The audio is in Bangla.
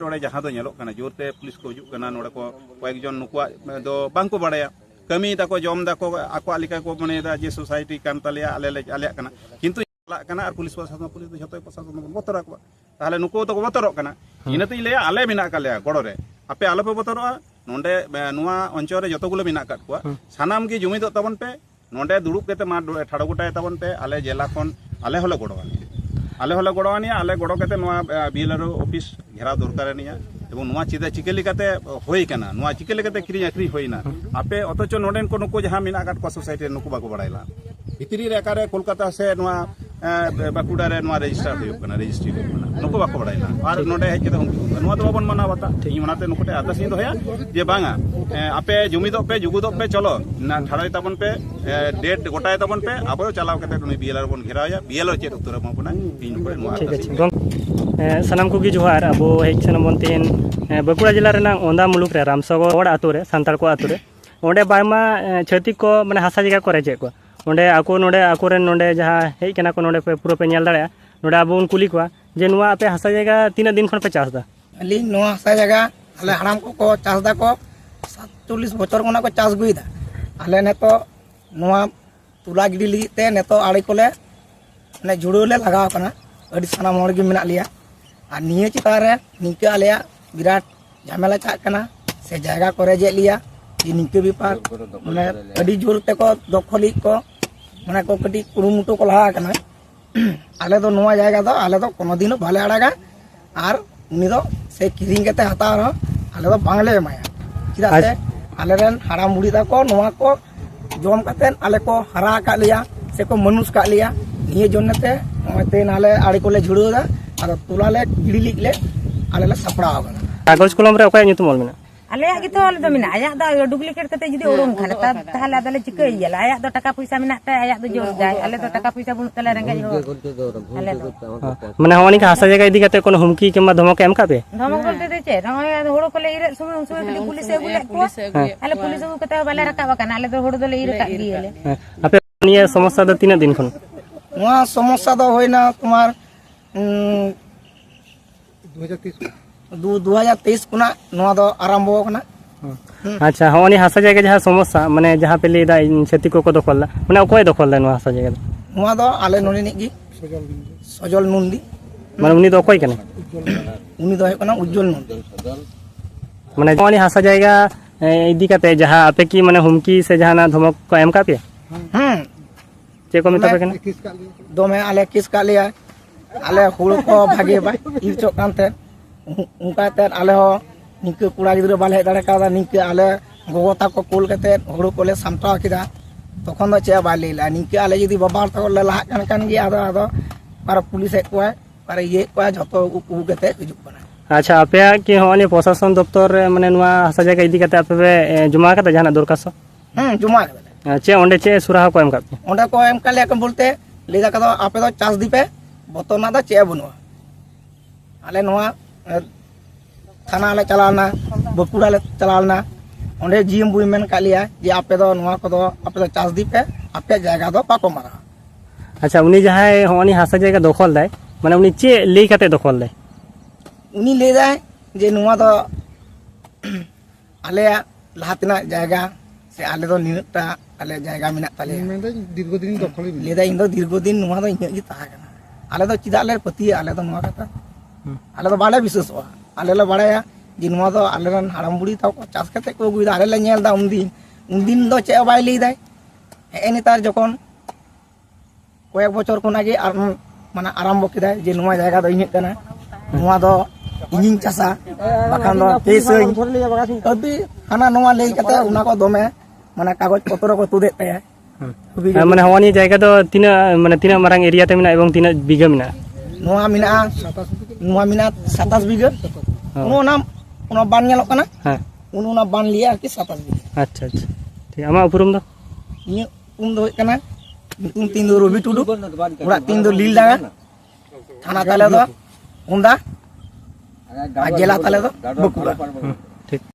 ᱱᱚᱰᱮ ᱡᱟᱦᱟᱸ ᱫᱚ ᱧᱮᱞᱚᱜ ᱠᱟᱱᱟ ᱡᱳᱨᱛᱮ ᱯᱩᱞᱤᱥ ᱠᱚ ᱦᱤᱡᱩᱜ ᱠᱟᱱᱟ ᱱᱚᱰᱮ ᱠᱚ ᱠᱚᱭᱮᱠ ᱡᱚᱱ ᱱᱩᱠᱩᱣᱟᱜ ᱫᱚ ᱵᱟᱝᱠᱚ ᱵᱟᱲᱟᱭᱟ ᱠᱟᱹᱢᱤ ᱫᱟᱠᱚ ᱡᱚᱢ ᱫᱟᱠᱚ ᱟᱠᱚᱣᱟᱜ ᱞᱮᱠᱟ ᱠᱚ ᱢᱚᱱᱮᱭᱮᱫᱟ ᱡᱮ ᱥᱳᱥᱟᱭᱴᱤ ᱠᱟᱱ ᱛᱟᱞᱮᱭᱟ ᱟᱞᱮ ᱞᱮ ᱟᱞᱮᱭᱟᱜ ᱠᱟᱱᱟ ᱠᱤᱱᱛᱩ ᱪᱟᱞᱟᱜ ᱠᱟᱱᱟ ᱟᱨ ᱯᱩᱞᱤᱥ ᱯᱨᱚᱥᱟᱥᱚᱱ ᱯᱩᱞᱤᱥ ᱫᱚ ᱡᱷᱚᱛᱚ ᱯᱨᱚᱥᱟᱥᱚᱱ ᱵᱚᱱ ᱵᱚᱛᱚᱨ ᱟᱠᱚᱣᱟ ᱛᱟᱦᱚᱞᱮ ᱱᱩᱠᱩ ᱫᱚᱠᱚ ᱵᱚᱛᱚᱨᱚᱜ ᱠᱟᱱᱟ ᱤᱱᱟᱹᱛᱤᱧ ᱞᱟᱹᱭᱟ ᱟᱞᱮ ᱢᱮᱱᱟᱜ ᱟᱠᱟᱫ ᱞᱮᱭᱟ ᱜᱚᱲᱚ ᱨᱮ ᱟᱯᱮ ᱟᱞᱚᱯᱮ ᱵᱚᱛᱚᱨᱚᱜᱼᱟ ᱱᱚᱰᱮ ᱱᱚᱣᱟ ᱚᱧᱪᱚᱞ ᱨᱮ ᱡᱚᱛᱚ ᱜᱩᱞᱳ ᱢᱮᱱᱟᱜ ᱟᱠᱟᱫ ᱠᱚᱣᱟ ᱥᱟᱱᱟᱢ ᱜᱮ ᱡᱩᱢᱤᱫᱚᱜ ᱛᱟᱵᱚᱱ ᱯᱮ ᱱᱚᱰᱮ ᱫᱩᱲᱩᱵ ᱠᱟᱛᱮ ᱢᱟ ᱴᱷᱟᱲᱚ ᱜᱚᱴᱟᱭ ᱛᱟᱵᱚᱱ ᱯᱮ ᱟᱞᱮ ᱡᱮᱞᱟ ᱠᱷᱚᱱ ᱟᱞᱮ ᱦᱚᱸᱞᱮ ᱜᱚᱲᱚᱣᱟᱞᱮᱭᱟ ᱟᱞᱮ ᱦᱚᱸᱞᱮ ᱜᱚᱲᱚ ᱟᱹᱱᱤᱡᱼᱟ ᱟᱞᱮ ᱜᱚᱲᱚ ᱠᱟᱛᱮ ᱱᱚᱣᱟ আর অফিস ᱜᱷᱮᱨᱟᱣ ᱫᱚᱨᱠᱟᱨ ᱟᱹᱱᱤᱡᱼᱟ এবং চিদা চিকা লেকাতে হয়ে চিকা নোয়া চিকে লেকাতে কিরিং আকরি হই না। আপে অথচ নোডেন কো নুকু যাহা মিনা কাট সোসাইটি নুকু বাকু বাড়াইলা। ভিতরি রে কলকাতা সে ᱵᱟᱸᱠᱩᱲᱟ ᱨᱮ ᱱᱚᱣᱟ ᱨᱮᱡᱤᱥᱴᱟᱨ ᱦᱩᱭᱩᱜ ᱠᱟᱱᱟ ᱨᱮᱡᱤᱥᱴᱨᱤ ᱦᱩᱭᱩᱜ ᱠᱟᱱᱟ ᱱᱩᱠᱩ ᱵᱟᱠᱚ ᱵᱟᱲᱟᱭᱟ ᱟᱨ ᱱᱚᱰᱮ ᱦᱮᱡ ᱠᱟᱛᱮ ᱩᱱᱠᱩ ᱱᱚᱣᱟ ᱫᱚ ᱵᱟᱵᱚᱱ ᱢᱟᱱᱟᱣ ᱵᱟᱛᱟ ᱤᱧ ᱚᱱᱟᱛᱮ ᱱᱩᱠᱩ ᱴᱷᱮᱱ ᱟᱨᱫᱟᱥ ᱤᱧ ᱫᱚᱦᱚᱭᱟ ᱡᱮ ᱵᱟᱝᱟ ᱟᱯᱮ ᱡᱩᱢᱤᱫᱚᱜ ᱯᱮ ᱡᱩᱜᱩᱫᱚᱜ ᱯᱮ ᱪᱚᱞᱚ ᱱᱟ ᱴᱷᱟᱲᱚᱭ ᱛᱟᱵᱚᱱ ᱯᱮ ᱰᱮᱴ ᱜᱚᱴᱟᱭ ᱛᱟᱵᱚᱱ ᱯᱮ ᱟᱵᱚ ᱪᱟᱞᱟᱣ ᱠᱟᱛᱮ ᱩᱱᱤ ᱵᱤᱭᱮᱞᱟᱨ ᱵᱚᱱ ᱜᱷᱮᱨᱟᱣᱮᱭᱟ ᱵᱤᱭᱮᱞᱟᱨ ᱪᱮᱫ ᱩᱛᱟᱹᱨ ᱟᱵᱚᱱ ᱠᱟᱱᱟ ᱤᱧ ᱱᱩᱠᱩ ᱱᱚᱣᱟ ᱟᱨᱫᱟᱥ ᱥᱟᱱᱟᱢ ᱠᱚᱜᱮ ᱡᱚᱦᱟᱨ ᱟᱵᱚ ᱦᱮᱡ ᱥᱟᱱᱟᱢ ᱵᱚᱱ ᱛᱮᱦᱮᱧ ᱵᱟᱸᱠᱩᱲᱟ ᱡᱮᱞᱟ ᱨᱮᱱᱟᱜ ᱚᱸᱫᱟ ᱢᱩᱞᱩᱠ ᱨᱮ ᱨᱟᱢᱥᱚᱜᱚᱨ ᱟᱛᱳ ᱨᱮ ᱥᱟᱱᱛᱟᱲ ᱠᱚ ᱟᱛᱳ ᱨᱮ ᱚᱸᱰᱮ ᱵᱟᱭᱢᱟ ᱪᱷᱟᱹᱛᱤᱠ ᱠᱚ ᱢᱟᱱᱮ ᱦᱟᱥᱟ ᱡᱟᱭᱜᱟ ᱠᱚ ᱨᱮᱡᱮᱫ ᱠᱚᱣᱟ ना पूरा पे नल दूँ कुली को जे आपे हासा जैगा तीना दिन पे चास अली हासा जगह अल हड़ाम को को चासदा को सतचलिस बचर को चास अगुदा अल नो तो तुला गिड़ी लगे नो तो आड़े को मैं जुड़ोले लगवाना सामागे मे निये चितान रहे निके बिराट झमेला चाहना से जगह को जेलिया निके बेपार मैं ज़ोर तक दखल को ᱢᱟᱱᱮ ᱠᱚ ᱠᱟᱹᱴᱤᱡ ᱠᱩᱨᱩᱢᱩᱴᱩ ᱠᱚ ᱞᱟᱦᱟ ᱟᱠᱟᱱᱟ ᱟᱞᱮ ᱫᱚ ᱱᱚᱣᱟ ᱡᱟᱭᱜᱟ ᱫᱚ ᱟᱞᱮ ᱫᱚ ᱠᱳᱱᱳ ᱫᱤᱱ ᱦᱚᱸ ᱵᱟᱞᱮ ᱟᱲᱟᱜᱟ ᱟᱨ ᱩᱱᱤ ᱫᱚ ᱥᱮ ᱠᱤᱨᱤᱧ ᱠᱟᱛᱮ ᱦᱟᱛᱟᱣ ᱨᱮᱦᱚᱸ ᱟᱞᱮ ᱫᱚ ᱵᱟᱝᱞᱮ ᱮᱢᱟᱭᱟ ᱪᱮᱫᱟᱜ ᱥᱮ ᱟᱞᱮᱨᱮᱱ ᱦᱟᱲᱟᱢ ᱵᱩᱲᱦᱤ ᱛᱟᱠᱚ ᱱᱚᱣᱟ ᱠᱚ ᱡᱚᱢ ᱠᱟᱛᱮᱫ ᱟᱞᱮ ᱠᱚ ᱦᱟᱨᱟ ᱟᱠᱟᱫ ᱞᱮᱭᱟ ᱥᱮᱠᱚ ᱢᱟᱱᱩᱥ ᱠᱟᱜ ᱞᱮᱭᱟ ᱱᱤᱭᱟᱹ ᱡᱚᱱᱱᱮ ᱛᱮ ᱱᱚᱜᱼᱚᱭ ᱛᱮᱦᱮᱧ ᱟᱞᱮ ᱟᱲᱮ ᱠᱚᱞᱮ ᱡᱷᱩᱲᱟᱹᱣ ᱮᱫᱟ ᱟᱫᱚ ᱛᱚᱞᱟ ᱞᱮ ᱜᱤᱰᱤ ᱞᱟᱹᱜᱤᱫ ᱞᱮ ᱟᱞᱮ ᱞᱮ ᱥᱟᱯᱲᱟᱣ ᱟᱠᱟᱱᱟ ᱠᱟᱜᱚᱡᱽ ᱠᱚᱞᱚᱢ ᱨᱮ ᱚᱠᱚᱭᱟᱜ ᱧᱩᱛᱩᱢ ᱚᱞ ᱢᱮᱱᱟᱜᱼᱟ ᱟᱞᱮᱭᱟᱜ ᱜᱮᱛᱚ ᱟᱞᱮ ᱫᱚ ᱢᱮᱱᱟᱜᱼᱟ ᱟᱭᱟᱜ ᱫᱚ ᱰᱩᱯᱞᱤᱠᱮᱴ ᱠᱟᱛᱮ ᱡᱩᱫᱤ ᱩᱰᱩᱝ ᱠᱷᱟᱱ ᱛᱟᱦᱞᱮ ᱟᱫᱚᱞᱮ ᱪᱤᱠᱟᱹᱭᱮᱭᱟᱞᱮ ᱟᱭᱟᱜ ᱫᱚ ᱴᱟᱠᱟ ᱯᱚᱭᱥᱟ ᱢᱮᱱᱟᱜ ᱛᱟᱭ ᱟᱭᱟᱜ ᱫᱚ ᱡᱳᱨ ᱫᱟᱭ ᱟᱞᱮ ᱫᱚ ᱴᱟᱠᱟ ᱯᱚᱭᱥᱟ ᱵᱟᱹᱱᱩᱜ ᱛᱟᱞᱮ ᱨᱮᱸᱜᱮᱡ ᱦᱚᱲ ᱟᱞᱮ ᱫᱚ মানে হওয়া নাকি হাসা জায়গা ইদি কাতে কোনো হুমকি কিংবা ধমক এম কাপে ধমক বলতে দে চে নয় হড়ো কোলে ইরে সময় সময় কটি পুলিশ আগু লাগ কো আলে পুলিশ আগু কতে বালে রাকাবা কানা আলে তো হড়ো দলে ইরে কাট দিয়েলে আপে নিয়ে সমস্যা দো তিন দিন খন ওয়া সমস্যা দো হই না তোমার 2030 দু হাজার তেইস ᱠᱷᱚᱱᱟᱜ ᱱᱚᱣᱟ ᱫᱚ ᱟᱨᱟᱢᱵᱚ ᱟᱠᱟᱱᱟ আচ্ছা হনি মানে হাসা জায়গা যাহা সমস্যা মানে যাহা পেলে দা ক্ষতি কোকো দখল লা মানে ওকয় দখল লা নোয়া হাসা জায়গা? নোয়া দো আলে ননি নিগি সজল নন্দি। মানে উনি দো ওকয় কেন? উনি দো কেন উজ্জ্বল নন্দি। মানে হনি মানে হাসা জায়গা ইদি কাতে যাহা আপে কি মানে হুমকি সে যাহা না ধমক কো এম কাপে হুম। চে কো মিতাপে কেন? দমে আলে কিস কালিয়া আলে হুড় কো ভাগে বাই ইচো কানতে। ᱚᱱᱠᱟᱛᱮ ᱟᱞᱮ ᱦᱚᱸ ᱱᱤᱝᱠᱟᱹ ᱠᱚᱲᱟ ᱜᱤᱫᱽᱨᱟᱹ ᱵᱟᱞᱮ ᱦᱮᱡ ᱫᱟᱲᱮ ᱠᱟᱣᱫᱟ ᱱᱤᱝᱠᱟᱹ ᱟᱞᱮ ᱜᱚᱜᱚ ᱛᱟᱠᱚ ᱠᱳᱞ ᱠᱟᱛᱮᱫ ᱦᱩᱲᱩ ᱠᱚᱞᱮ ᱥᱟᱢᱴᱟᱣ ᱠᱮᱫᱟ ᱛᱚᱠᱷᱚᱱ ᱫᱚ ᱪᱮᱫ ᱵᱟᱭ ᱞᱟᱹᱭ ᱞᱮᱜᱼᱟ ᱱᱤᱝᱠᱟᱹ ᱟᱞᱮ ᱡᱩᱫᱤ ᱵᱟᱵᱟ ᱦᱚᱲ ᱛᱟᱠᱚ ᱞᱮ ᱞᱟᱦᱟᱜ ᱠᱟᱱ ᱠᱷᱟᱱ ᱜᱮ ᱟᱫᱚ ᱟᱫᱚ ᱟᱨᱚ ᱯᱩᱞᱤᱥ ᱦᱮᱡ ᱠᱚᱣᱟᱭ ᱟᱨ ᱤᱭᱟᱹᱭᱮᱫ ᱠᱚᱣᱟᱭ ᱡᱷᱚᱛᱚ ᱩᱠᱩ ᱠᱟᱛᱮᱫ ᱦᱤᱡᱩᱜ ᱠᱟᱱᱟ ᱟᱪᱪᱷᱟ ᱟᱯᱮᱭᱟᱜ ᱠᱤ ᱦᱚᱸᱜᱼᱚᱭ ᱯᱨᱚᱥᱟᱥᱚᱱ ᱫᱚᱯᱛᱚᱨ ᱨᱮ ᱢᱟᱱᱮ ᱱᱚᱣᱟ ᱦᱟᱥᱟ ᱡᱟᱭᱜᱟ ᱤᱫᱤ ᱠᱟᱛᱮ ᱟᱯᱮ ᱯᱮ ᱡᱚᱢᱟ ᱠᱟᱫᱟ ᱡᱟᱦᱟᱱᱟᱜ ᱫᱚᱨᱠᱷᱟᱥᱛᱚ ᱦᱮᱸ ᱡᱚᱢᱟ ᱠᱟᱫᱟᱞᱮ ᱪᱮᱫ ᱚᱸᱰᱮ ᱪᱮᱫ ᱥᱩᱨᱟᱦᱟ ᱠᱚ ᱮᱢ ᱠᱟᱫ ᱯᱮᱭᱟ ᱚᱸᱰᱮ ᱠᱚ ᱮᱢ ᱠᱟᱜ ᱞᱮᱭᱟ ᱠᱚ ᱵᱚᱞᱛᱮ ᱞᱟᱹᱭ ᱫᱟᱠᱚ ᱟᱯᱮ ᱫᱚ ᱪᱟᱥ ᱫᱤᱯᱮ ᱵᱚᱛᱚᱨ ᱨᱮᱱᱟᱜ ᱫᱚ ᱪᱮᱫ ᱵᱟᱹᱱᱩᱜᱼᱟ ᱟᱞᱮ ᱱᱚᱣᱟ थाना ले चलाना बकुड़ा ले चलाना। अंडे जीएम बुई मेन कालिया जे आपे दो नवा को आपे दो चास दी पे आपे जगह पाको मारा। अच्छा उनी जहाँ हमारी हासा जगह दखल दे मतलब माने उनी चे ले दखल दे। उनी ले जाए जे आले लहातना जगह से आले दो आले जगह मेना ताले मैं तो दखल ले दे इन दो दीर्घदिन नवा जी ताहा आले दो चिदा पतिया आले कथा ᱟᱞᱮ ᱫᱚ ᱵᱟᱞᱮ ᱵᱤᱥᱥᱟᱹᱥᱚᱜᱼᱟ ᱟᱞᱮ ᱞᱮ ᱵᱟᱲᱟᱭᱟ ᱡᱮ ᱱᱚᱣᱟ ᱫᱚ ᱟᱞᱮ ᱨᱮᱱ ᱦᱟᱲᱟᱢ ᱵᱩᱲᱦᱤ ᱛᱟᱠᱚ ᱪᱟᱥ ᱠᱟᱛᱮᱫ ᱠᱚ ᱟᱹᱜᱩᱭᱮᱫᱟ ᱟᱞᱮ ᱞᱮ ᱧᱮᱞ ᱮᱫᱟ ᱩᱱᱫᱤᱱ ᱩᱱᱫᱤᱱ ᱫᱚ ᱪᱮᱫ ᱦᱚᱸ ᱵᱟᱭ ᱞᱟᱹᱭᱫᱟᱭ ᱦᱮᱸ ᱱᱮᱛᱟᱨ ᱡᱚᱠᱷᱚᱱ ᱠᱚᱭᱮᱠ ᱵᱚᱪᱷᱚᱨ ᱠᱷᱚᱱᱟᱜ ᱜᱮ ᱟᱨ ᱢᱟᱱᱮ আরম্ভ ᱠᱮᱫᱟᱭ ᱡᱮ ᱱᱚᱣᱟ ᱡᱟᱭᱜᱟ ᱫᱚ ᱤᱧᱟᱹᱜ ᱠᱟᱱᱟ ᱱᱚᱣᱟ ᱫᱚ ᱤᱧᱤᱧ ᱪᱟᱥᱟ ᱵᱟᱠᱷᱟᱱ ᱫᱚ পেসই আবি হানা নোয়া লেই কাতে উনা কো দমে মানে কাগজ পত্র কো তুদে তাই মানে ᱡᱟᱭᱜᱟ ᱫᱚ ᱛᱤᱱᱟᱹᱜ তিনা মানে তিনা মারাং এরিয়া তে মিনা এবং তিনা বিঘা মিনা নোয়া ᱱᱚᱣᱟ ᱢᱮᱱᱟᱜ ᱥᱟᱛᱟᱥ ᱵᱤᱜᱷᱟᱹ ᱚᱱᱟ ᱚᱱᱟ ᱵᱟᱱ ᱧᱮᱞᱚᱜ ᱠᱟᱱᱟ ᱦᱮᱸ ᱚᱱᱟ ᱵᱟᱱ ᱞᱤᱭᱟ ᱟᱨᱠᱤ ᱥᱟᱛᱟᱥ ᱵᱤᱜᱷᱟᱹ ᱟᱪᱪᱷᱟ ᱟᱪᱪᱷᱟ ᱴᱷᱤᱠ ᱟᱢᱟᱜ ᱩᱯᱨᱩᱢ ᱫᱚ ᱤᱧᱟᱹᱜ ᱩᱯᱨᱩᱢ ᱫᱚ ᱦᱩᱭᱩᱜ ᱠᱟᱱᱟ ᱧᱩᱛᱩᱢ ᱛᱤᱧ ᱫᱚ ᱨᱚᱵᱤ ᱴᱩᱰᱩ ᱚᱲᱟᱜ ᱛᱤᱧ ᱫᱚ ᱞᱤᱞ ᱰᱟᱸᱜᱟ ᱛᱷᱟᱱᱟ ᱛᱟᱞᱮ ᱫᱚ ᱦᱩᱸᱫᱟ আর জেলা তালে তো বকুড়া